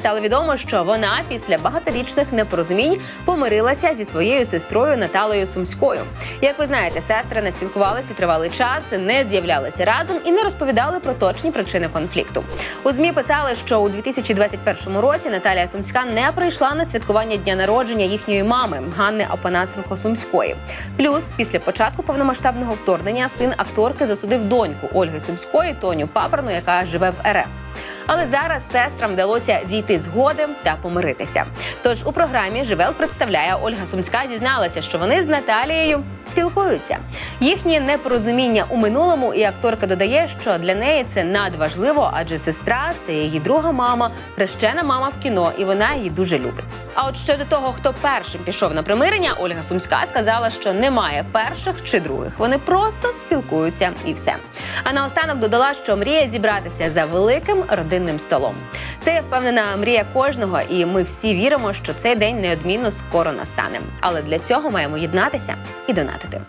Стало відомо, що вона після багаторічних непорозумінь помирилася зі своєю сестрою Наталею Сумською. Як ви знаєте, сестри не спілкувалися тривалий час, не з'являлися разом і не розповідали про точні причини конфлікту. У змі писали, що у 2021 році Наталія Сумська не прийшла на святкування дня народження їхньої мами Ганни Опанасенко Сумської. Плюс після початку повномасштабного вторгнення син акторки засудив доньку Ольги Сумської Тоню Папорну, яка живе в РФ. Але зараз сестрам вдалося дійти згоди та помиритися. Тож у програмі Живел представляє Ольга Сумська зізналася, що вони з Наталією спілкуються. Їхні непорозуміння у минулому, і акторка додає, що для неї це надважливо, адже сестра це її друга мама, хрещена мама в кіно, і вона її дуже любить. А от щодо того, хто першим пішов на примирення, Ольга Сумська сказала, що немає перших чи других. Вони просто спілкуються і все. А наостанок додала, що мріє зібратися за великим родинним столом. Це я впевнена мрія кожного, і ми всі віримо, що цей день неодмінно скоро настане. Але для цього маємо єднатися і донатити.